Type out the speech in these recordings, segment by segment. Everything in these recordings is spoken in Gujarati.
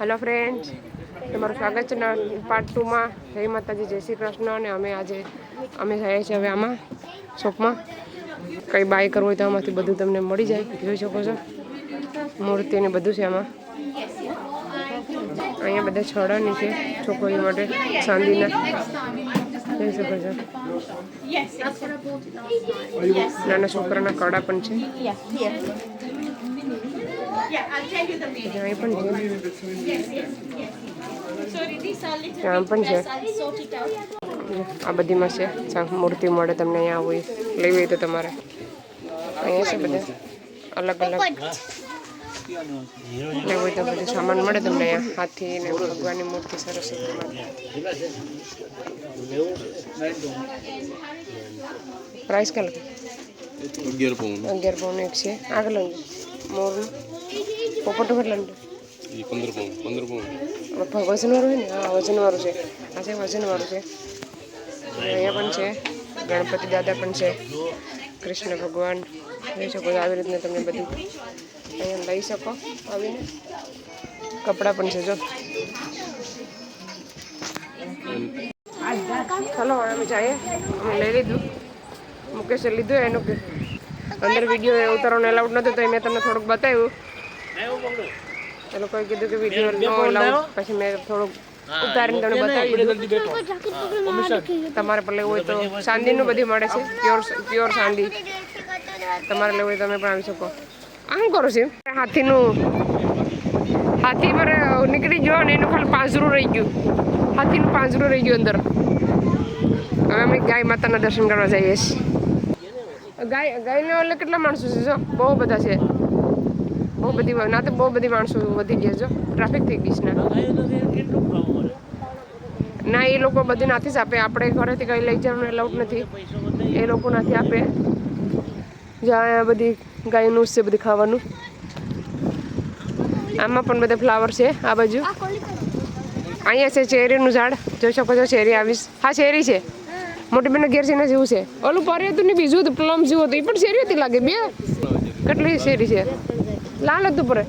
હેલો ફ્રેન્ડ તમારું સ્વાગત છે પાર્ટ ટુમાં જય માતાજી, જય શ્રી કૃષ્ણ. અને અમે આજે, અમે જઈએ છીએ હવે આમાં શોપમાં કંઈ બાય કરવું હોય તો આમાંથી બધું તમને મળી જાય, જોઈ શકો છો. મૂર્તિ ને બધું છે આમાં. અહીંયા બધા છોડાની છે, છોકરીઓ માટે ચાંદીના જોઈ શકો છો. નાના છોકરાના કડા પણ છે. અહીં પણ છે. આ બધીમાં છે. ચા- મૂર્તિ મળે તમને અહીંયા હોય. લેવી હોય તો તમારે. અહીંયા છે બધા. અલગ અલગ. લેવું હોય તો બધું સામાન મળે તમને અહીંયા. હાથી ને ભગવાનની મૂર્તિ સરસ પ્રાઇસ કેટલો? અગિયાર પાઉન્ડ અગિયાર પાઉન્ડ એક છે. આગળ મોરનું. પોપટો કેટલા પંદર પંદર વજનવાળું હોય ને? હા વજનવાળું છે. આ છે વજનવાળું છે. અહીંયા પણ છે. ગણપતિ દાદા પણ છે. કૃષ્ણ ભગવાન. લઈ શકો આવી રીતના તમે બધું. અહીંયા લઈ શકો આવીને. કપડાં પણ છે જો. ચલો હવે અમે જઈએ. અમે લઈ લીધું. મુકેશે લીધું એનું અંદર વીડિયો ઉતારવાનો એલાઉડ નહોતું તો મેં તમને થોડુંક બતાવ્યું. એ લોકોએ કીધું કે વીડિયો નો અલાઉડ પછી મેં થોડુંક ઉતારીને તમને બતાવી દીધું. તમારે પણ લેવું હોય તો ચાંદીનું બધી મળે છે પ્યોર પ્યોર ચાંદી તમારે લેવું હોય તમે પણ આવી શકો. આમ કરો છો હાથીનું હાથી પર નીકળી ગયો અને એનું ખાલી પાંજરું રહી ગયું. હાથીનું પાંજરું રહી ગયું અંદર. હવે અમે ગાય માતાના દર્શન કરવા જઈએ છીએ. ગાય ગાયને એટલે કેટલા માણસો છે? જો બહુ બધા છે. બહુ બધી ના તો બહુ બધી માણસો વધી ગયા જો ટ્રાફિક થઈ ગઈ છે ને. ના એ લોકો બધી નથી જ આપે. આપણે ઘરેથી કંઈ લઈ જવાનું એલાઉડ નથી. એ લોકો નથી આપે. જ્યાં બધી ગાયનું છે બધી ખાવાનું. આમાં પણ બધા ફ્લાવર છે આ બાજુ. અહીંયા છે ચેરીનું ઝાડ. જોઈ શકો છો ચેરી આવીશ. હા ચેરી છે. મોટી બેન ઘેર છે ને જેવું છે. ઓલું પરે હતું ને બીજું હતું પ્લમ જેવું હતું. એ પણ શેરી હતી લાગે બે. કેટલી શેરી છે? લાલ હતું પરે.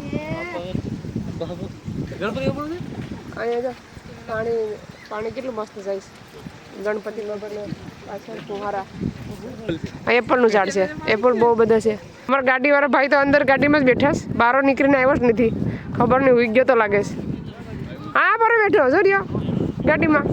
અહીંયા જો પાણી પાણી કેટલું મસ્ત જાય છે. ગણપતિ બાબાને પાછળ આ એપલનું ઝાડ છે. એપલ બહુ બધા છે. અમારા ગાડીવાળા ભાઈ તો અંદર ગાડીમાં જ બેઠા છે. બહાર નીકળીને આવ્યો જ નથી. ખબર નહીં ઉઈ ગયો તો લાગે છે. હા પર બેઠો જો ગાડીમાં.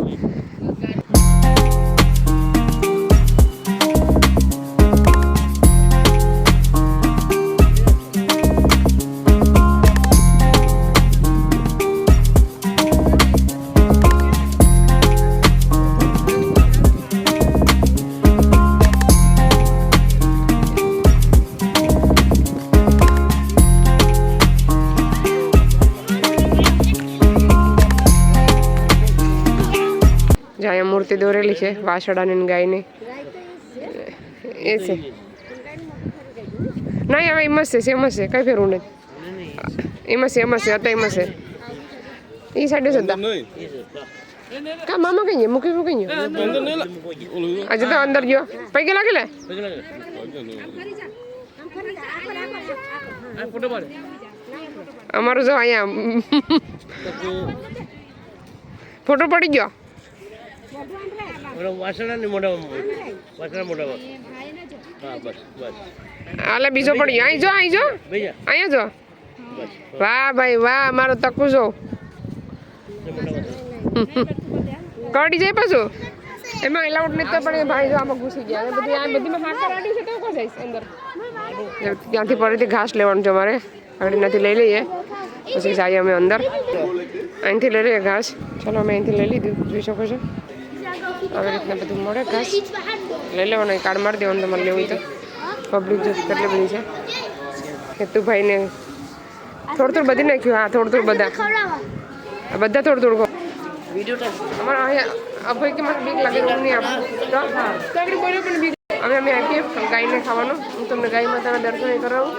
છે વાસડાની ને ગાયની. એ છે. નહીં, હવે એમાં છે એમાં છે, કઈ ફેરવું નથી. એમાં છે એમાં છે, અત્યારે એમાં છે. એ સાઈડે હતા કા, મામા કઈ ગયા? મૂકી મૂકી ગયો? આજે તો અંદર ગયો. પૈકી લાગે લે? અમારું જો અહીંયા ફોટો પડી ગયો? વાસણાની મોઢામાં વાસણા મોઢામાં. હા બસ બસ. આલે બીજો પણ અહીં જો અહીં જો. અહીંયા જો. વાહ ભાઈ વાહ મારો તકુ જો. કડી જાય પાછું. એમાં એલાઉડ નહીં તો પણ ભાઈ જો આમાં ઘૂસી ગયા. બધી આ બધીમાં હાકર આડી છે તો કો જઈશ અંદર? ત્યાંથી ફરીથી ઘાસ લેવાનું છે મારે નથી લઈ લઈએ. પછી જઈએ અમે અંદર. અહીંથી લઈ લઈએ ઘાસ. ચલો અમે અહીંથી લઈ લીધું. જોઈ શકો છો. આવી રીતના બધું મળે ઘાસ. લઈ લેવાનું કાર્ડ મારી દેવાનું તમારે લેવું તો. પબ્લિક જો કેટલી બધી છે. હેતુભાઈને થોડું થોડું બધી નાખ્યું. હા થોડું થોડું બધા. બધા થોડું થોડું અમારે અહીંયા અભય કે મને બીક લાગે નહીં આપું. તો હા. તો પણ બીક. અમે અમે આપીએ ગાયને ખાવાનું. હું તમને ગાય માતાના દર્શન કરાવું.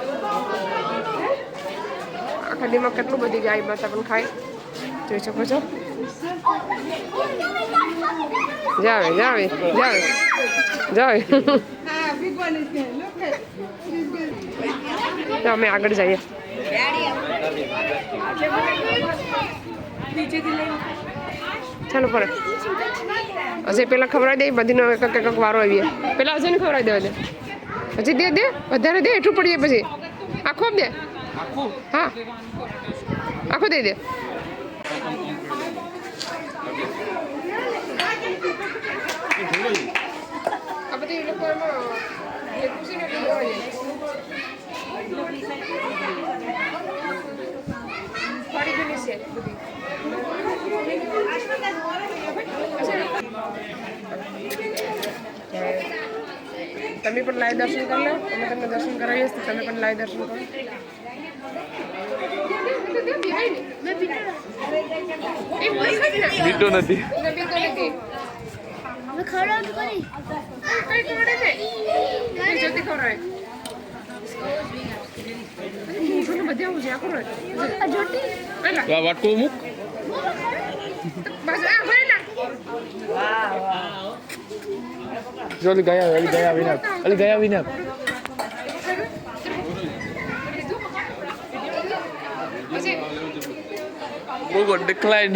આખા દીમાં કેટલું બધી ગાય માતા પણ ખાય. જોઈ શકો છો. જાવે જાવે જાવે જાવે. તો અમે આગળ જઈએ. ચાલો પર હજી પેલા ખવડાવી દે બધીનો એક એક એક વારો આવીએ. પેલા હજી ને ખવડાવી દેવા દે. હજી દે દે વધારે દે એટલું પડીએ પછી. આખો દે? હા. આખો દઈ દે. આ બધી છે બધી તમે પણ લાઈવ દર્શન કરી લો. અમે તમને દર્શન કરાવીએ તો તમે પણ લાઈવ દર્શન કરો. બીટો નથી. ખવડાવે આ કરો આ વાટકો મૂક. જો ગયા, અલી ગયા વિના અલી ગયા વિના બહુ decline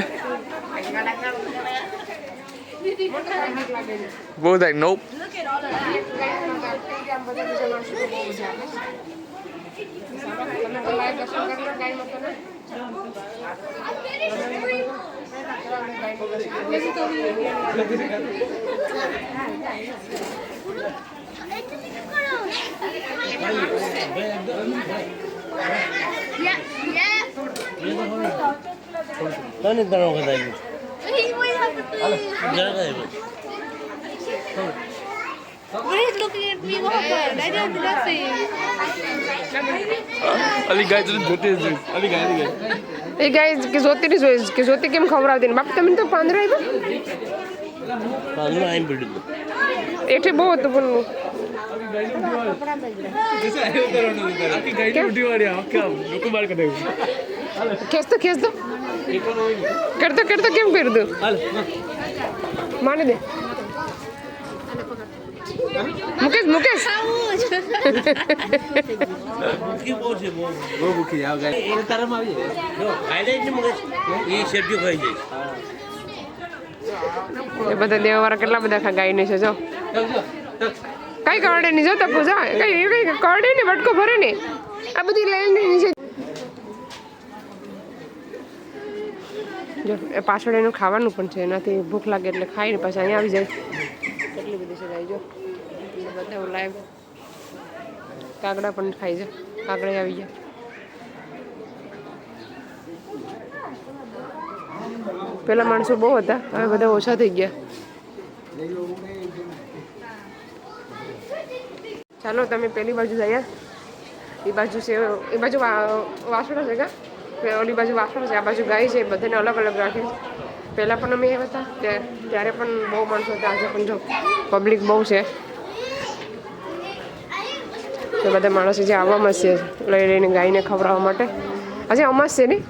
Both like, nope. Look at all of that. Yeah, yeah. અલી ગાય તને જોતી જ અલી ગાય અલી ગાય. એ ગાય કે જોતી નહીં જોઈશ કે જોતી કેમ ખવડાવતી ને? બાપ તમે તો પાંદરા આપ્યા પાનું આઈ પડ્યું એઠે બહુ હતું પણ. આખી ગાય ઉઠી વાળી કરે કરતો કરતો કેમ કર્યું તું માને દે. મુકેશ મુકેશ. બધા દેવાવાળા કેટલા બધા ખા ગાયને છે જો. કઈ કરડે નહીં જો તપુ જા. કઈ કઈ કરડે ને વટકો ભરે ને આ બધી લઈને નીચે જો પાછળ એનું ખાવાનું પણ છે, એનાથી ભૂખ લાગે એટલે ખાઈને પાછા અહીંયા આવી જાય. કેટલી બધી છે જાય જો બધા લાઈવ કાગડા પણ ખાઈ જાય કાગડા આવી જાય પેલા માણસો બહુ હતા, હવે બધા ઓછા થઈ ગયા. ચાલો, તમે પેલી બાજુ જઈએ. એ બાજુ છે, એ બાજુ વાસણો છે કા? ઓલી બાજુ વાસણો છે, આ બાજુ ગાય છે બધાને અલગ અલગ રાખે છે પહેલાં પણ અમે હતા ત્યા- ત્યારે પણ બહુ માણસો હતા, આજે પણ જો પબ્લિક બહુ છે. તો બધા માણસો જે આવવામાં છે લઈ લઈને ગાયને ખવડાવવા માટે. આજે અમાસ છે નહીં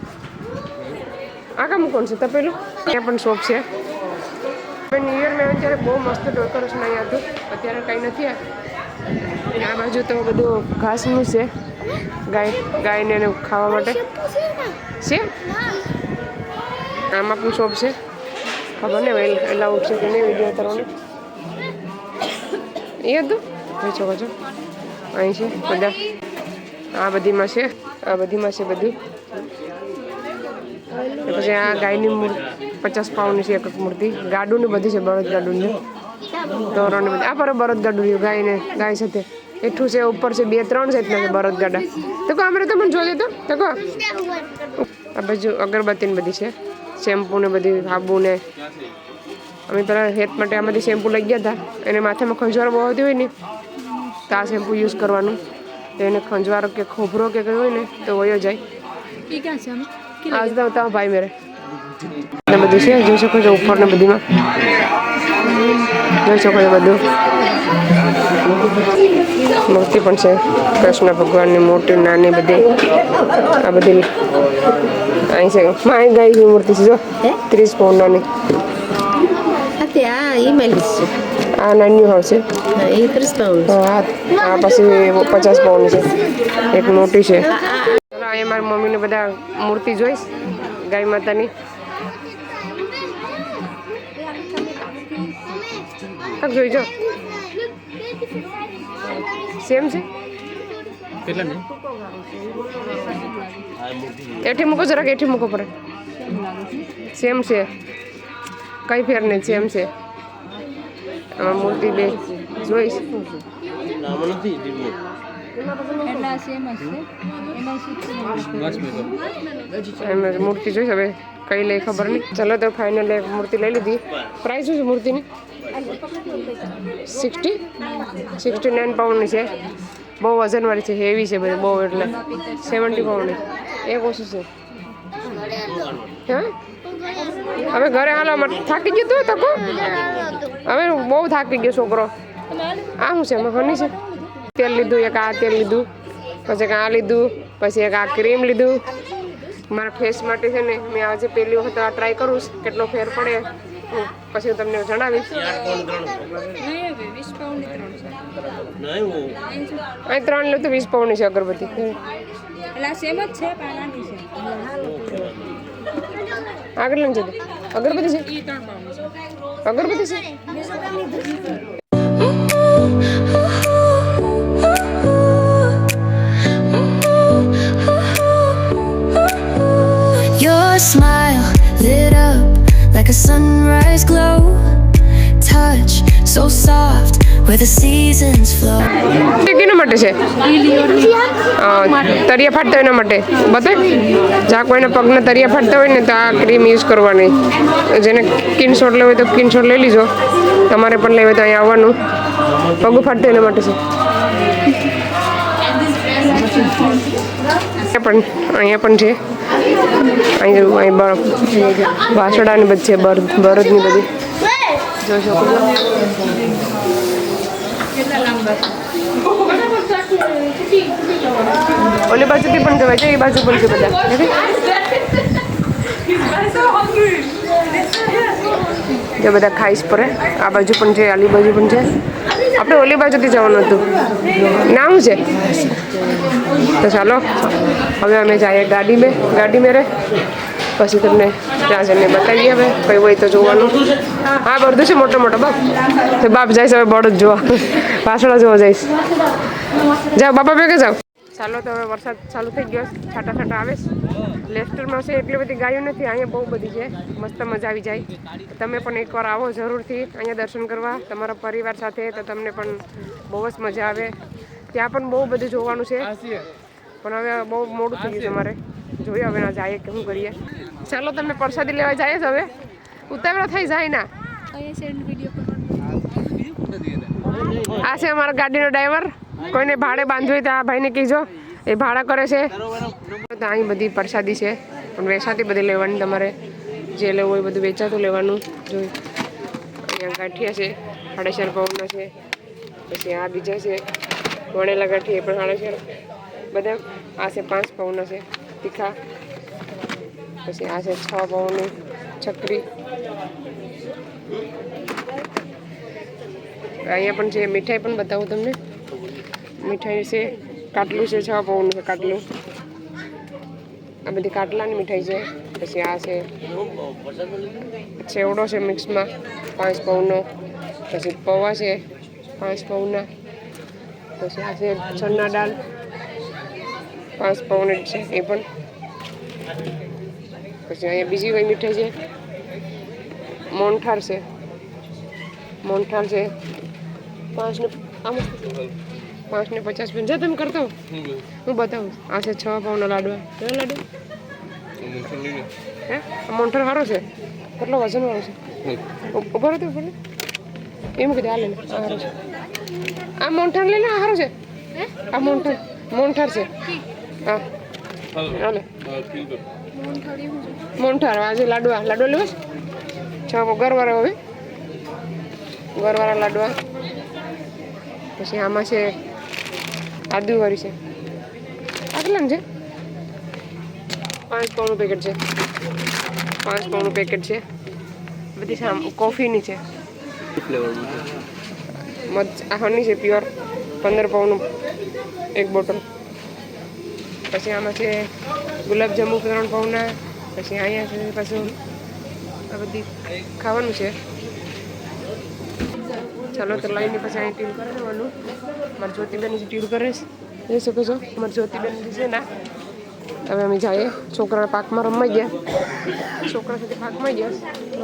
આ કામ કોણ છે? તપેલું ત્યાં પણ શોપ છે. ન્યુ યર મેં ત્યારે બહુ મસ્ત ડેકોરેશન અહીંયા હતું. અત્યારે કંઈ નથી આ બાજુ તો બધું ઘાસનું છે. ગાય ગાયને એને ખાવા માટે. છે આમાં પણ શોપ છે. ખબર ને વેલ એલાઉડ છે કે નહીં વીડિયો કરવાનો એ હતું વેચો કચો અહીં છે બધા. આ બધીમાં છે આ બધીમાં છે બધું. પછી આ ગાયની મૂર્તિ પચાસ પાઉન્ડની છે એક એક મૂર્તિ. ગાડુની બધી છે બળદ ગાડુની. ધોરણ બધી. આ પર બળદ ગાડું ગાયને ગાય સાથે. એઠું છે, ઉપર છે, બે, ત્રણ જાતના છે ભરત ગાડા તો કહો અમારે તો મને જોઈ તો તો કહો આ બાજુ અગરબત્તી ને બધી છે, શેમ્પુ ને બધી સાબુ ને. અમે પેલા હેત માટે આમાંથી શેમ્પુ લઈ ગયા હતા એને માથામાં ખંજવાર બહુ આવતી હોય ને, તો આ શેમ્પુ યુઝ કરવાનું. તો એને ખંજવારો કે ખોભરો કે કંઈ હોય ને, તો વયો જાય. આજ તો બતાવો ભાઈ મેરે. ને બધું છે, જોઈ શકો છો ઉપર ને બધીમાં. જોઈ શકો છો બધું. મૂર્તિ પણ છે. કૃષ્ણ ભગવાનની મોટી નાની બધી. આ બધી અહીં છે. માય ગાયની મૂર્તિ છે. જો. ત્રીસ પૌંડની. આ નાની હોય છે. આ પછી પચાસ પાઉન્ડ છે. એક મોટી છે. ચાલો અહીંયા મારી મમ્મીને બધા મૂર્તિ જોઈશ. ગાય માતાની. જોઈ જો. સેમ છે? એઠી મૂકો જરાક એઠી મૂકો પડે સેમ છે. કઈ ફેર નહીં સેમ છે. આમાં મૂર્તિ બે. જોઈશ. મૂર્તિ જોઈશ. હવે કઈ લઈ ખબર નહીં. ચલો તો ફાઇનલ એક મૂર્તિ લઈ લીધી. પ્રાઇસ શું છે મૂર્તિની? સિક્સટી સિક્સટી નાઇન પાઉન્ડની છે. બહુ વજનવાળી છે હેવી છે બધી, બહુ એટલે. સેવન્ટી પાઉન્ડની એક ઓછું છે. હા? હવે ઘરે હાલો થાકી ગયું તું તકો હવે બહુ થાકી ગયો છોકરો. આ શું છે? એમાં હની છે? તેલ લીધું, એક આ તેલ લીધું, પછી એક આ લીધું, પછી એક આ ક્રીમ લીધું. મારા ફેસ માટે છે ને, મેં આજે પહેલી વખત આ ટ્રાય કરું કેટલો ફેર પડે. પછી હું તમને જણાવીશ. પાઉન્ડ ત્રણ અહીં લે તો વીસ પાઉન્ડની છે અગરબત્તી. સેમ જ છે આગળ લઈને જતી અગરબત્તી છે? પાઉન્ડ અગરબત્તી છે? Smile a sunrise glow. Touch so soft where the seasons flow. કેના માટે છે? તરિયા ફાટતા એના માટે? બતાવ જા કોઈને પગને તરિયા ફાટતા હોય ને તો આ ક્રીમ યુઝ કરવાની. જેને કિન શોટ લેવો હોય તો કિન શોટ લઈ લીજો. તમારે પણ લેવો હોય તો અહીંયા આવવાનું. પગ ફાટતા એના માટે છે. પણ અહીંયા પણ છે. અહીં અહીં વાસણાની બધી છે બર બરદની બધી. જોઈ શકો છો ઓલી બાજુથી પણ જવાય છે, એ બાજુ પણ છે બધા. જે બધા ખાઈશ પડે આ બાજુ પણ છે, આલી બાજુ પણ છે. આપણે ઓલી બાજુથી જવાનું હતું. નામ છે? તો ચાલો, હવે અમે જઈએ ગાડી મેં ગાડી મેં રે પછી તમને ત્યાં જઈને બતાવીએ હવે, કઈ હોય તો જોવાનું. હા બધું છે, મોટો મોટો, બાપ. તો બાપ જઈશ હવે બળદ જોવા. પાછળ જોવા જઈશ. જાઓ, બાપા ભેગા જાઓ. ચાલો, તો હવે વરસાદ ચાલુ થઈ ગયો છાટા છાટા આવે લેસ્ટરમાં છે, એટલી બધી ગાયો નથી. અહીંયા બહુ બધી છે. મસ્ત મજા આવી જાય. તમે પણ એકવાર આવો જરૂરથી. અહીંયા દર્શન કરવા, તમારા પરિવાર સાથે, તો તમને પણ બહુ જ મજા આવે. ત્યાં પણ બહુ બધું જોવાનું છે. પણ હવે બહુ મોડું થઈ ગયું છે અમારે. જોઈએ હવે ના જાય કે શું કરીએ. ચાલો તમે પ્રસાદી લેવા જાય જ હવે. ઉતાવળા થઈ જાય ના. આ છે અમારા ગાડીનો ડ્રાઈવર. કોઈને ભાડે બાંધવું હોય તો આ ભાઈને કહેજો. એ ભાડા કરે છે. તો અહીં બધી પ્રસાદી છે. પણ વેચાતી બધી લેવાની તમારે. જે લેવું હોય બધું વેચાતું લેવાનું. જોઈ. અહીંયા ગાંઠિયા છે સાડેચાર પાઉન્ડના છે. પછી આ બીજા છે. વણેલા ગાંઠિયા એ પણ સાડેચાર બધા આ છે પાંચ પાઉન્ડના છે તીખા પછી આ છે છ પાઉન્ડની છકરી અહીંયા પણ છે મીઠાઈ પણ બતાવું તમને મીઠાઈ છે કાટલું છે છ પાઉન્ડ છે કાટલું આ બધી કાટલાની મીઠાઈ છે પછી આ છે છેવડો છે મિક્સમાં પાંચ પાઉન્ડનો પછી પૌવા છે પાંચ પાઉન્ડના પછી આ છે ચણા દાળ પાંચ પાઉન્ડ છે એ પણ. પછી અહીંયા બીજી કઈ મીઠાઈ છે. મોનઠાર છે. મોનઠાર છે. પાંચ ને આમ પાંચ ને પચાસ પૈસા તમે કરતો હું. બતાવું. આ છે છ પાઉન્ડના લાડવા. કયો લાડુ હે? આ મોન્ઠર સારો છે? કેટલો વજન વાળો છે? ઊભો રહેતો ઊભો રહે એમ કીધું આ લે આ સારો છે. આ મોન્ઠર લે આ સારો છે. આ મોનઠાર મોનઠાર છે. મોન્ઠાર આજે લાડવા લાડવા લેવા છે? ગરવાળા હવે ગરવાળા લાડવા. પછી આમાં છે આદુવાળી છે. આટલા છે? પાંચ પાઉન્ડનું પેકેટ છે. પાંચ પાઉન્ડનું પેકેટ છે. બધી સામ કોફીની છે. મધ હની છે પ્યોર. પંદર પાઉન્ડનું એક બોટલ. પછી આમાં છે ગુલાબજાંબુ ત્રણ પાઉન્ડના પછી અહીંયા છે પાછું આ બધી ખાવાનું છે. ચાલો તો લઈને પછી અહીં ટીલ કરી દેવાનું મારી જ્યોતિબેન જે ટીલ કરે છે. જોઈ શકો છો મારી જ્યોતિબેન છે ના. હવે અમે જઈએ. છોકરા પાકમાં રમવા ગયા. છોકરા સાથે પાકમાં ગયા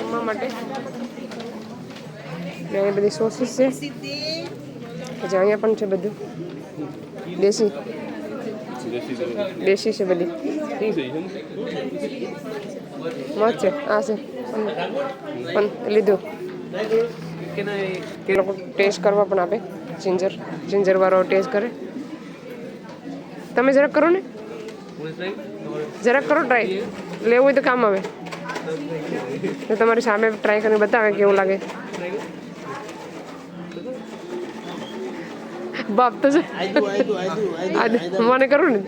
રમવા માટે. ને અહીંયા બધી સોસીસ છે. પછી અહીંયા પણ છે બધું. દેશી. દેશી છે બધી મસ્ત છે આ છે પણ લીધું એ લોકો ટેસ્ટ કરવા પણ આપે જિંજર જિંજર વાળો ટેસ્ટ કરે તમે જરાક કરો ને જરાક કરો ટ્રાય લેવું હોય તો કામ આવે તો તમારી સામે ટ્રાય કરીને બતાવે કેવું લાગે બાપ તો છે આદુ, મને કરું ને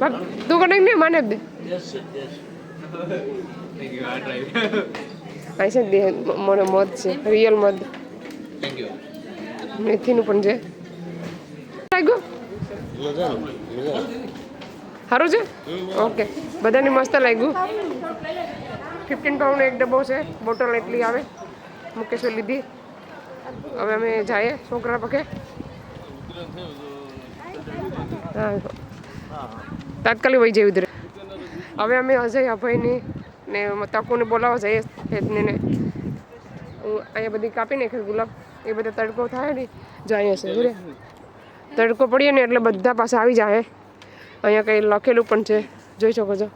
બાપ તું કરે ને માને જ દે આ છે ને બે મને મધ છે રિયલ મધ મેથીનું પણ છે લાગ્યું સારું છે ઓકે બધાને મસ્ત લાગ્યું ફિફ્ટીન પાઉન્ડ એક ડબ્બો છે બોટલ એટલી આવે મુકેશે લીધી હવે અમે જઈએ છોકરા પગે. તાત્કાલિક વહી જવી ધરે હવે અમે અજય અભયની ને તકોને બોલાવવા જઈએ હેતને હું અહીંયા બધી કાપી નાખી ગુલાબ. એ બધા તડકો થાય ને, જાય હશે બરે તડકો પડીએ ને એટલે બધા પાસે આવી જાય. અહીંયા કંઈ લખેલું પણ છે. જોઈ શકો છો.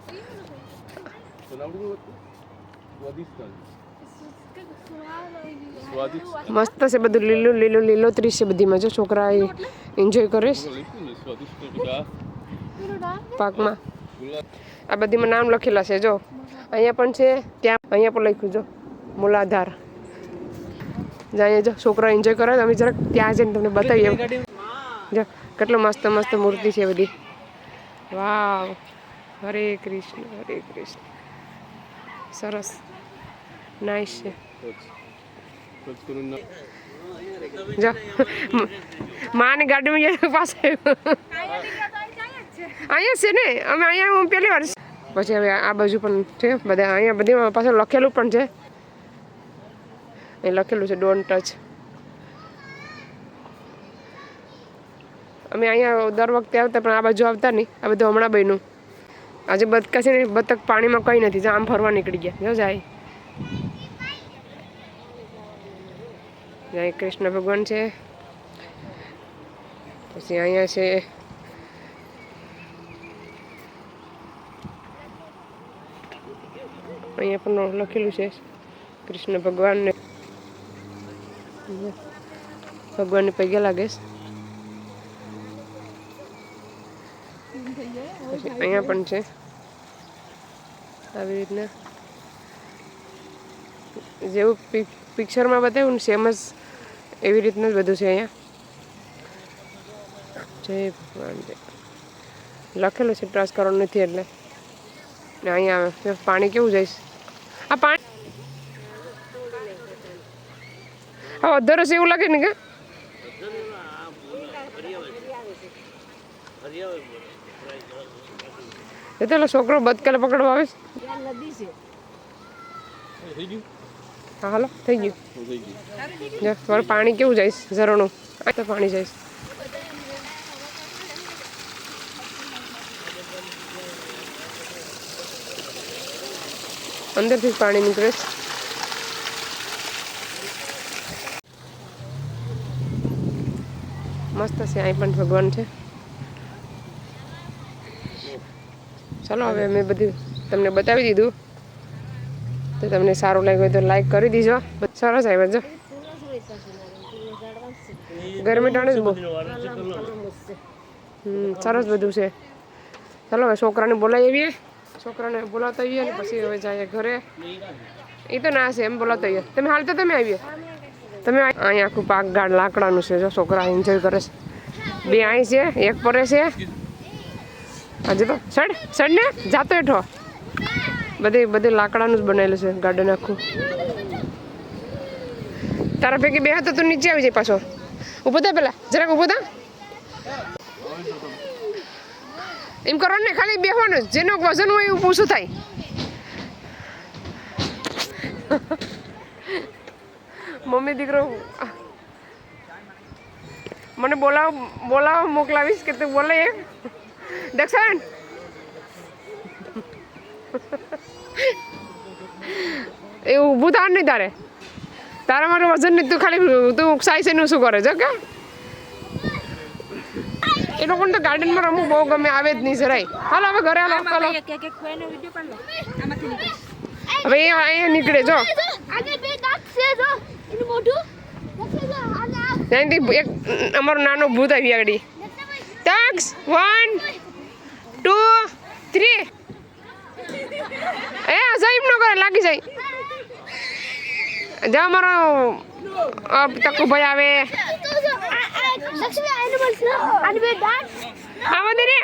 મસ્ત છે બધું લીલું લીલું લીલોતરી છે બધીમાં. જો છોકરા એન્જોય કરીશ પાકમાં. આ બધીમાં નામ લખેલા છે, જો. અહીંયા પણ છે, ત્યાં અહીંયા પણ લખ્યું, જો. મૂલાધાર. જાય જો છોકરા એન્જોય કરે અમે જરાક ત્યાં જઈને તમને બતાવીએ. જો, કેટલો મસ્ત મસ્ત મૂર્તિ છે બધી. વાવ. હરે કૃષ્ણ હરે કૃષ્ણ. સરસ. નાઇસ છે. જો. માને ગાડીમાં પાસે અહીંયા છે ને, અમે અહીંયા હું પહેલી વાર પછી હવે આ બાજુ પણ છે, બધા અહીંયા બધી પાછળ લખેલું પણ છે. એ લખેલું છે ડોન્ટ ટચ અમે અહીંયા દર વખતે આવતા, પણ આ બાજુ આવતા નહીં. આ બધું હમણાં બન્યું. આજે બતકા છે બતક પાણીમાં કંઈ નથી આમ ફરવા નીકળી ગયા. જો જાય. એક કૃષ્ણ ભગવાન છે. પછી અહીંયા છે. અહીંયા પણ લખેલું છે. કૃષ્ણ ભગવાનને ભગવાનને પગે લાગે છે. પછી અહીંયા પણ છે. આવી રીતના. જેવું પિક પિક્ચરમાં બતાવ્યું ને સેમ જ એવી રીતનું જ બધું છે અહીંયા. જય ભગવાન લખેલું છે ટ્રસ્ટ કરવાનું નથી એટલે. ને અહીંયા આવે. પાણી કેવું જઈશ? આ પાણી હા અધરસ એવું લાગે ને કે? એ તો છોકરો બદકાલે પકડવા આવે છે. હા, હાલો, થઈ ગયું. જો તમારું પાણી કેવું જઈશ ઝરણું. આ તો પાણી જઈશ અંદરથી પાણી નીકળે છે. મસ્ત છે, અહીં પણ ભગવાન છે. ચાલો, હવે મેં બધું તમને બતાવી દીધું. તો તમને સારું લાગ્યું હોય તો લાઈક કરી દીજો. સરસ આવ્યા જો. ગરમી ટાણે જ હમ, સરસ બધું છે. ચાલો, હવે છોકરાને બોલાવી આવીએ. છોકરાને બોલાવતા આવીએ ને પછી હવે જઈએ ઘરે. એ તો ના છે, એમ બોલાવતા આવીએ. તમે હાલ તો તમે આવીએ. તમે અહીંયા આખું પાક ગાઢ લાકડાનું છે જો, છોકરા એન્જોય કરે છે. બે અહીં છે, એક પરે છે. આજે તો સડ સડ ને જાતો હેઠો. બધી બધી લાકડાનું જ બનેલું છે ગાર્ડન આખું. તારા પૈકી બે હતો તું નીચે આવી જાય પાછો. ઊભો થા પેલા. જરાક ઊભો થા. એમ કરો ને, ખાલી બેહવાનું. જેનું વજન હોય એવું પૂછું થાય. મમ્મી દીકરો મને બોલાવ બોલાવ મોકલાવીશ કે તું બોલે. દક્ષણ એ ઊભું થાર નહીં તારે. તારા માટે વજન નહીં તું ખાલી તું સાઈ નું શું કરે છે કે? એ લોકોને તો ગાર્ડનમાં રમવું બહુ ગમે આવે જ નહીં જરાય. હાલો હવે ઘરે હાલો હાલો. હવે અહીંયા અહીંયા નીકળે જો. એનું ત્યાંથી એક અમારો નાનો ભૂત આવી આગળ. ટક્સ વન ટુ થ્રી એ સાહેબ ન કરે લાગી જાય. જા મારો અ, તક્કુ ભાઈ આવે. આવો દે રે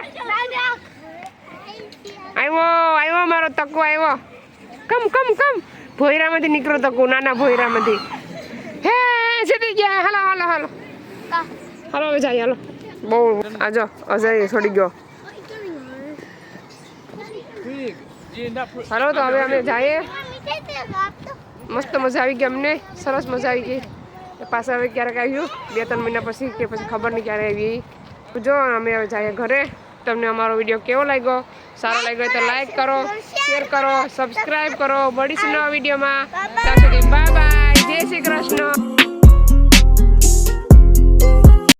આવ્યો આવ્યો મારો તકુ આવ્યો કમ કમ કમ. ભોયરામાંથી નીકળો તકુ નાના ભોયરામાંથી. હે સીધી ગયા. હાલો હાલો હાલો. હાલો જાય હાલો. બહુ આજો અજય છોડી ગયો. હાલો, તો હવે અમે જઈએ. મસ્ત મજા આવી ગઈ અમને. સરસ મજા આવી ગઈ. પાછા હવે ક્યારેક આવ્યું બે, ત્રણ મહિના પછી કે પછી ખબર નહીં ક્યારે આવી જો, અમે હવે જઈએ ઘરે. તમને અમારો વીડિયો કેવો લાગ્યો? સારો લાગ્યો તો લાઈક કરો શેર કરો સબસ્ક્રાઈબ કરો. મળીશું નવા વિડીયોમાં. ત્યાં સુધી બાય બાય જય શ્રી કૃષ્ણ.